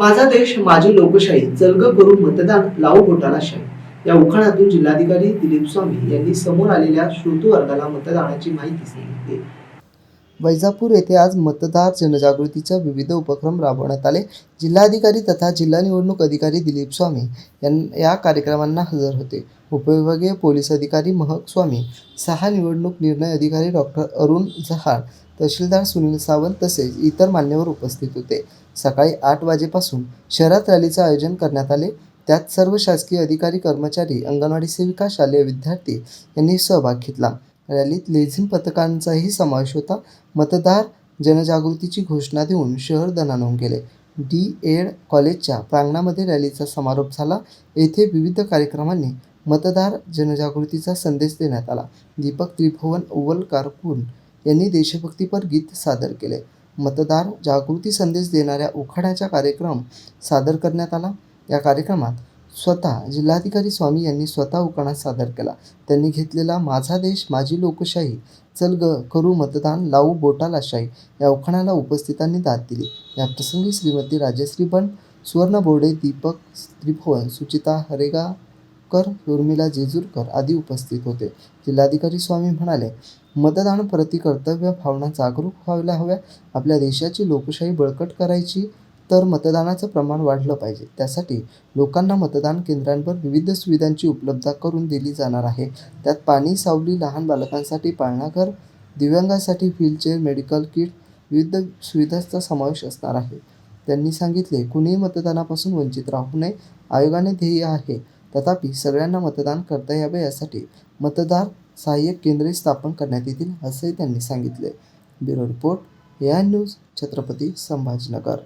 माझा देश माझी लोकशाही जलग करून मतदान लावू घोटाळा शाही. या उखाणातून जिल्हाधिकारी दिलीप स्वामी यांनी समोर आलेल्या श्रोतू वर्गाला मतदानाची माहिती सांगितली. वैजापूर येथे आज मतदार जनजागृतीच्या विविध उपक्रम राबवण्यात आले. जिल्हाधिकारी तथा जिल्हा निवडणूक अधिकारी दिलीप स्वामी यां या कार्यक्रमांना हजर होते. उपविभागीय पोलीस अधिकारी महक स्वामी सहा निवडणूक निर्णय अधिकारी डॉक्टर अरुण जहार तहसीलदार सुनील सावंत तसेच इतर मान्यवर उपस्थित होते. सकाळी आठ वाजेपासून शहरात रॅलीचं आयोजन करण्यात आले. त्यात सर्व शासकीय अधिकारी कर्मचारी अंगणवाडी सेविका शालेय विद्यार्थी यांनी सहभाग घेतला. रॅलीत लेझिम पथकांचाही समावेश होता. मतदार जनजागृतीची घोषणा देऊन शहर दणाणून गेले. डी. एड. कॉलेजच्या प्रांगणामध्ये रॅलीचा समारोप झाला. येथे विविध कार्यक्रमांनी मतदार जनजागृतीचा संदेश देण्यात आला. दीपक त्रिभुवन अव्वल कारकून यांनी देशभक्तीपर गीत सादर केले. मतदार जागृती संदेश देणाऱ्या उखाड्याचा कार्यक्रम सादर करण्यात आला. या कार्यक्रमात स्वतः जिल्हाधिकारी स्वामी यांनी स्वतः उकाणा सादर केला. त्यांनी घेतलेला माझा देश माझी लोकशाही चल ग करू मतदान लावू बोटाला शाही या उखाणाला उपस्थितांनी दाद दिली. या प्रसंगी श्रीमती राजश्री बन सुवर्ण बोर्डे दीपक त्रिभुवन सुचिता हरेगाकर उर्मिला जेजूरकर आदी उपस्थित होते. जिल्हाधिकारी स्वामी म्हणाले मतदान प्रति कर्तव्य भावना जागरूक व्हायला हव्या. आपल्या देशाची लोकशाही बळकट करायची तर मतदानाचं प्रमाण वाढलं पाहिजे. त्यासाठी लोकांना मतदान केंद्रांवर विविध सुविधांची उपलब्धता करून दिली जाणार आहे. त्यात पाणी सावली लहान बालकांसाठी पाळणाघर दिव्यांगासाठी व्हीलचेअर मेडिकल किट विविध सुविधांचा समावेश असणार आहे. त्यांनी सांगितले कुणीही मतदानापासून वंचित राहू नये आयोगाने ध्येय आहे. तथापि सगळ्यांना मतदान करता यावे यासाठी मतदार सहाय्यक केंद्रे स्थापन करण्यात येतील असंही त्यांनी सांगितले. Bureau report AI news Chhatrapati Sambhajinagar.